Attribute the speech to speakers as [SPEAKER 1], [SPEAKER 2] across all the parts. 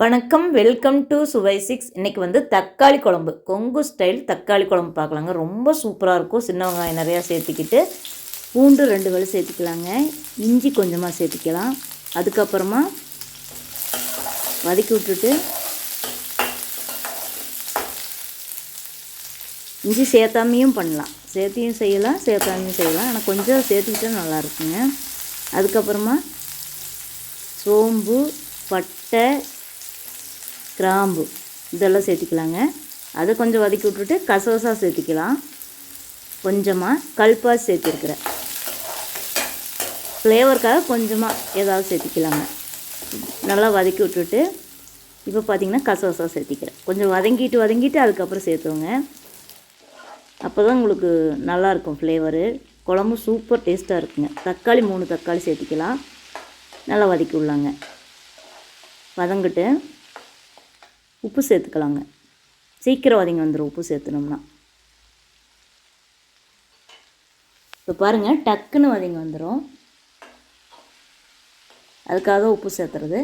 [SPEAKER 1] வணக்கம் welcome to சுவை six. இன்றைக்கி வந்து தக்காளி குழம்பு. கொங்கு ஸ்டைல் தக்காளி குழம்பு பார்க்கலாங்க. ரொம்ப சூப்பராக இருக்கும். சின்ன வெங்காயம் நிறையா சேர்த்துக்கிட்டு பூண்டு ரெண்டு வலி சேர்த்துக்கலாங்க. இஞ்சி கொஞ்சமாக சேர்த்துக்கலாம். அதுக்கப்புறமா வதக்கி விட்டுட்டு இஞ்சி சேர்த்தாமையும் பண்ணலாம். சேர்த்தியும் செய்யலாம் சேர்த்தாமையும் செய்யலாம். ஆனால் கொஞ்சம் சேர்த்துக்கிட்டா நல்லா இருக்குங்க. அதுக்கப்புறமா சோம்பு பட்டை கிராம்பு. இதெல்லாம் சேர்த்திக்கலாங்க. அதை கொஞ்சம் வதக்கி விட்டுட்டு கசகசா சேர்த்திக்கலாம். கொஞ்சமாக கல்பாசி சேர்த்துருக்குறேன். ஃப்ளேவருக்காக கொஞ்சமாக ஏதாவது சேர்த்திக்கலாங்க. நல்லா வதக்கி விட்டுட்டு இப்போ பார்த்தீங்கன்னா கசகசா சேர்த்திக்கிறேன். கொஞ்சம் வதங்கிட்டு வதங்கிட்டு அதுக்கப்புறம் சேர்த்துவோங்க அப்போ தான் உங்களுக்கு நல்லாயிருக்கும் ஃப்ளேவரு. குழம்பு சூப்பர் டேஸ்ட்டாக இருக்குங்க. தக்காளி மூணு தக்காளி சேர்த்திக்கலாம். நல்லா வதக்கி விடலாங்க. வதங்கிட்டு உப்பு சேர்த்துக்கலாங்க. சீக்கிரம் வதங்கி வந்துடும் உப்பு சேர்த்துனோம்னா. இப்போ பாருங்கள் டக்குன்னு வதங்கி வந்துடும் அதுக்காக உப்பு சேர்த்துறது.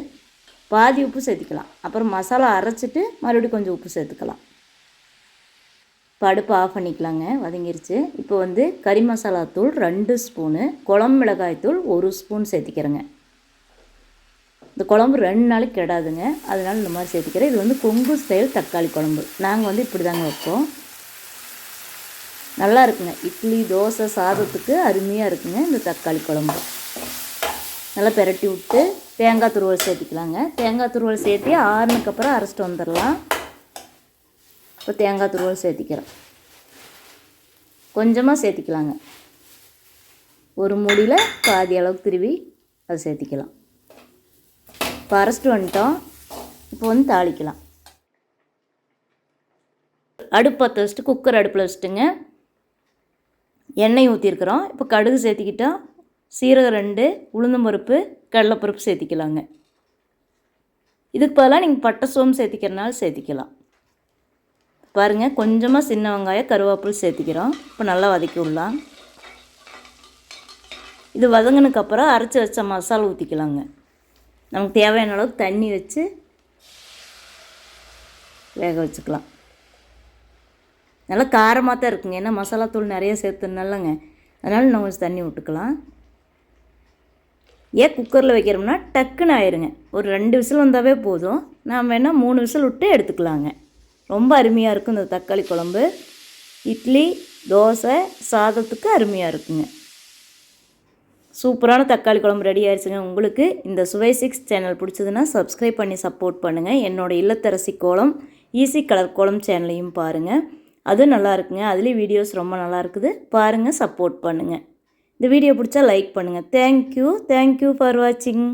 [SPEAKER 1] பாதி உப்பு சேர்த்துக்கலாம். அப்புறம் மசாலா அரைச்சிட்டு மறுபடியும் கொஞ்சம் உப்பு சேர்த்துக்கலாம். இப்போ ஆஃப் பண்ணிக்கலாங்க. வதங்கிருச்சு. இப்போ வந்து கறி மசாலா தூள் ரெண்டு ஸ்பூனு. குழம்பு மிளகாய் தூள் ஒரு ஸ்பூன் சேர்த்திக்கிறேங்க. இந்த குழம்பு ரெண்டு நாளைக்கு கெடாதுங்க. அதனால் இந்த மாதிரி சேர்த்துக்கிறேன். இது வந்து கொங்கு ஸ்டைல் தக்காளி குழம்பு. நாங்கள் வந்து இப்படி தாங்க வைப்போம். நல்லா இருக்குங்க. இட்லி தோசை சாதத்துக்கு அருமையாக இருக்குங்க இந்த தக்காளி குழம்பு. நல்லா பெரட்டி விட்டு தேங்காய் துருவல் சேர்த்திக்கலாங்க. தேங்காய் துருவல் சேர்த்து ஆறுனதுக்கப்புறம் அரைச்சிட்டு வந்துடலாம். இப்போ தேங்காய் துருவல் சேர்த்திக்கிறோம். கொஞ்சமாக சேர்த்திக்கலாங்க. ஒரு மூடியில் பாதி அளவுக்கு திருவி அதை சேர்த்திக்கலாம். இப்போ அரைச்சிட்டு வந்துட்டோம். இப்போ வந்து தாளிக்கலாம். அடுப்பு பற்ற வச்சுட்டு குக்கர் அடுப்பில் வச்சுட்டுங்க. எண்ணெய் ஊற்றிருக்கிறோம் இப்போ கடுகு சேர்த்திக்கிட்டோம் சீரகம் ரெண்டு உளுந்தம்பருப்பு கடலைப்பருப்பு சேர்த்திக்கலாங்க. இதுக்கு பதிலாக நீங்கள் பட்டை சோம்பு சேர்த்திக்கிறனால சேர்த்திக்கலாம். பாருங்கள் கொஞ்சமாக சின்ன வெங்காயம் கருவேப்பில் சேர்த்திக்கிறோம். இப்போ நல்லா வதக்கி விடலாம். இது வதங்கினதுக்கப்புறம் அரைச்சி வச்ச மசாலா ஊற்றிக்கலாங்க நமக்கு தேவையான அளவுக்கு தண்ணி வச்சு வேக வச்சுக்கலாம். நல்லா காரமாக தான் இருக்குங்க. ஏன்னா மசாலா தூள் நிறைய சேர்த்துனாலங்க அதனால் நம்ம கொஞ்சம் தண்ணி விட்டுக்கலாம். ஏன் குக்கரில் வைக்கிறோம்னா டக்குன்னு ஆயிருங்க. ஒரு ரெண்டு விசில் வந்தாவே போதும். நாம் வேணால் மூணு விசில் விட்டு எடுத்துக்கலாங்க. ரொம்ப அருமையாக இருக்கும் இந்த தக்காளி குழம்பு. இட்லி தோசை சாதத்துக்கு அருமையாக இருக்குங்க. சூப்பரான தக்காளி குழம்பு ரெடி ஆயிடுச்சுங்க உங்களுக்கு இந்த சுவை சிக்ஸ் சேனல் பிடிச்சதுன்னா சப்ஸ்கிரைப் பண்ணி சப்போர்ட் பண்ணுங்கள் என்னோடய இல்லத்தரசி கோலம் ஈஸி கலர் கோலம் சேனலையும் பாருங்கள் அதுவும் நல்லா இருக்குங்க. அதுலேயும் வீடியோஸ் ரொம்ப நல்லா இருக்குது. பாருங்கள் சப்போர்ட் பண்ணுங்கள் இந்த வீடியோ பிடிச்சா லைக் பண்ணுங்கள் தேங்க்யூ தேங்க்யூ ஃபார் வாட்சிங்